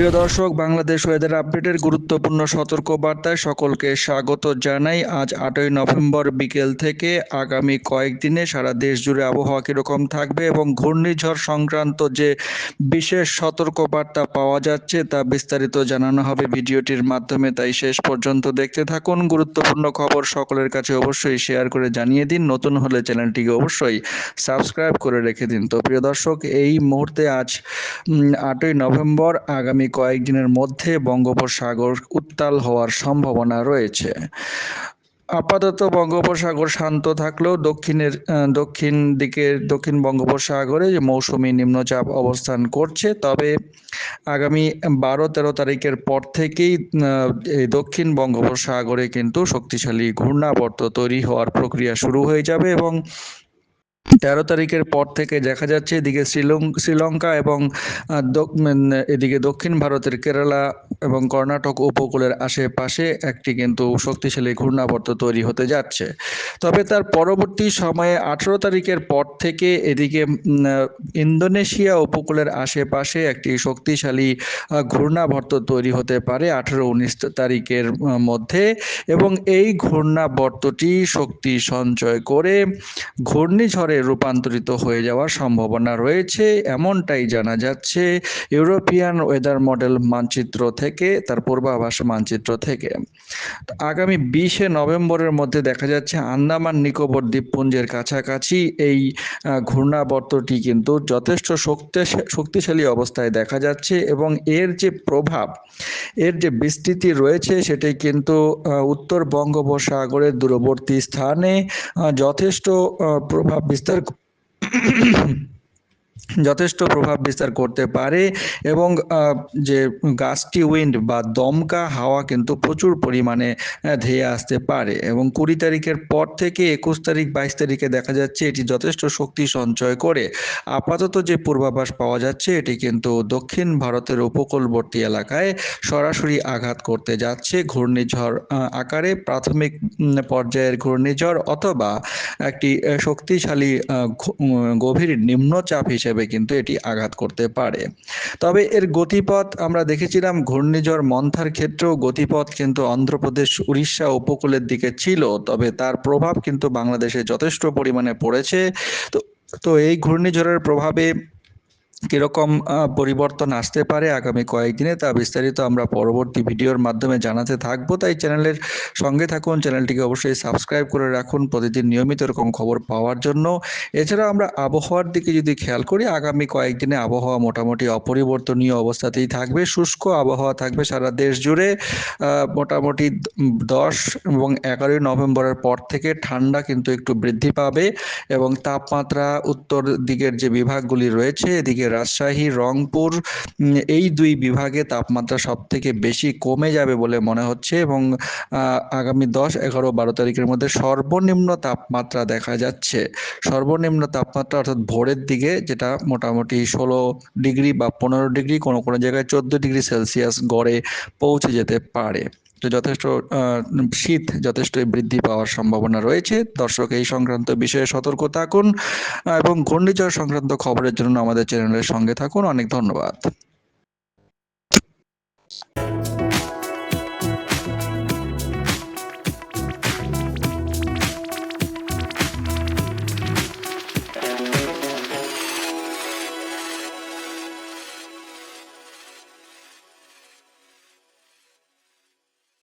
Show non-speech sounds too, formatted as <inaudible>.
প্রিয় দর্শক, বাংলাদেশ ওয়েদার আপডেটের গুরুত্বপূর্ণ সতর্ক বার্তায় সকলকে স্বাগত জানাই। আজ আটই নভেম্বর বিকেল থেকে আগামী কয়েকদিনে সারা দেশ জুড়ে আবহাওয়া কীরকম থাকবে এবং ঘূর্ণিঝড় সংক্রান্ত যে বিশেষ সতর্ক বার্তা পাওয়া যাচ্ছে তা বিস্তারিত জানানো হবে ভিডিওটির মাধ্যমে। তাই শেষ পর্যন্ত দেখতে থাকুন। গুরুত্বপূর্ণ খবর সকলের কাছে অবশ্যই শেয়ার করে জানিয়ে দিন। নতুন হলে চ্যানেলটিকে অবশ্যই সাবস্ক্রাইব করে রেখে দিন। তো প্রিয় দর্শক, এই মুহূর্তে আজ আটই নভেম্বর আগামী কয়েকদিনের মধ্যে বঙ্গোপসাগর উত্তাল হওয়ার সম্ভাবনা রয়েছে। আপাতত বঙ্গোপসাগর শান্ত থাকলেও দক্ষিণের দক্ষিণ দিকের দক্ষিণ বঙ্গোপসাগরে যে মৌসুমী নিম্নচাপ অবস্থান করছে, তবে আগামী বারো তেরো তারিখের পর থেকেই দক্ষিণ বঙ্গোপসাগরে কিন্তু শক্তিশালী ঘূর্ণাবর্ত তৈরি হওয়ার প্রক্রিয়া শুরু হয়ে যাবে এবং তেরো তারিখের পর থেকে দেখা যাচ্ছে এদিকে শ্রীলং, শ্রীলঙ্কা এবং এদিকে দক্ষিণ ভারতের কেরালা এবং কর্ণাটক উপকূলের আশেপাশে একটি কিন্তু শক্তিশালী ঘূর্ণাবর্ত তৈরি হতে যাচ্ছে। তবে তার পরবর্তী সময়ে আঠেরো তারিখের পর থেকে এদিকে ইন্দোনেশিয়া উপকূলের আশেপাশে একটি শক্তিশালী ঘূর্ণাবর্ত তৈরি হতে পারে আঠেরো উনিশ তারিখের মধ্যে এবং এই ঘূর্ণাবর্তটি শক্তি সঞ্চয় করে ঘূর্ণিঝড়ে রূপান্তরিত হয়ে যাওয়ার সম্ভাবনা রয়েছে, এমনটাই জানা যাচ্ছে ইউরোপিয়ান ওয়েদার মডেল মানচিত্র থেকে, তার পূর্বাভাস মানচিত্র থেকে। আগামী বিশে নভেম্বরের মধ্যে দেখা যাচ্ছে আন্দামান নিকোবর দ্বীপপুঞ্জের কাছাকাছি এই ঘূর্ণাবর্তটি কিন্তু যথেষ্ট শক্তি, শক্তিশালী অবস্থায় দেখা যাচ্ছে এবং এর যে প্রভাব, এর যে বিস্তৃতি রয়েছে সেটি কিন্তু উত্তর বঙ্গোপসাগরের দূরবর্তী স্থানে যথেষ্ট প্রভাব বিস্তার <coughs> যথেষ্ট প্রভাব বিস্তার করতে পারে এবং যে গাছটি উইন্ড বা দমকা হাওয়া কিন্তু প্রচুর পরিমাণে ধেয়ে আসতে পারে এবং কুড়ি তারিখের পর থেকে একুশ তারিখ, বাইশ তারিখে দেখা যাচ্ছে এটি যথেষ্ট শক্তি সঞ্চয় করে। আপাতত যে পূর্বাভাস পাওয়া যাচ্ছে এটি কিন্তু দক্ষিণ ভারতের উপকূলবর্তী এলাকায় সরাসরি আঘাত করতে যাচ্ছে। ঘূর্ণিঝড় আকারে প্রাথমিক পর্যায়ের ঘূর্ণিঝড় অথবা একটি শক্তিশালী গভীর নিম্নচাপ হিসেবে কিন্তু এটি আঘাত করতে পারে। তবে এর গতিপথ আমরা দেখেছিলাম ঘূর্ণিঝড় মন্থার ক্ষেত্রেও গতিপথ কিন্তু অন্ধ্রপ্রদেশ, উড়িষ্যা উপকূলের দিকে ছিল, তবে তার প্রভাব কিন্তু বাংলাদেশে যথেষ্ট পরিমাণে পড়েছে। তো তো এই ঘূর্ণিঝড়ের প্রভাবে কীরকম পরিবর্তন আসতে পারে আগামী কয়েকদিনে তা বিস্তারিত আমরা পরবর্তী ভিডিওর মাধ্যমে জানাতে থাকব। তাই চ্যানেলের সঙ্গে থাকুন, চ্যানেলটিকে অবশ্যই সাবস্ক্রাইব করে রাখুন প্রতিদিন নিয়মিত এরকম খবর পাওয়ার জন্য। এছাড়া আমরা আবহাওয়ার দিকে যদি খেয়াল করি, আগামী কয়েকদিনে আবহাওয়া মোটামুটি অপরিবর্তনীয় অবস্থাতেই থাকবে। শুষ্ক আবহাওয়া থাকবে সারা দেশ জুড়ে মোটামুটি দশ এবং এগারোই নভেম্বরের পর থেকে ঠান্ডা কিন্তু একটু বৃদ্ধি পাবে এবং তাপমাত্রা উত্তর দিকের যে বিভাগগুলি রয়েছে, এদিকে রাজশাহী, রংপুর এই দুই বিভাগে তাপমাত্রা সব থেকে বেশি কমে যাবে বলে মনে হচ্ছে এবং আগামী দশ, এগারো, বারো তারিখের মধ্যে সর্বনিম্ন তাপমাত্রা দেখা যাচ্ছে। সর্বনিম্ন তাপমাত্রা অর্থাৎ ভোরের দিকে যেটা মোটামুটি ষোলো ডিগ্রি বা পনেরো ডিগ্রি কোনো কোনো জায়গায় চোদ্দ ডিগ্রি সেলসিয়াস গড়ে পৌঁছে যেতে পারে। তো যথেষ্ট শীত যথেষ্টই বৃদ্ধি পাওয়ার সম্ভাবনা রয়েছে। দর্শক, এই সংক্রান্ত বিষয়ে সতর্ক থাকুন এবং ঘূর্ণিঝড় সংক্রান্ত খবরের জন্য আমাদের চ্যানেলের সঙ্গে থাকুন। অনেক ধন্যবাদ।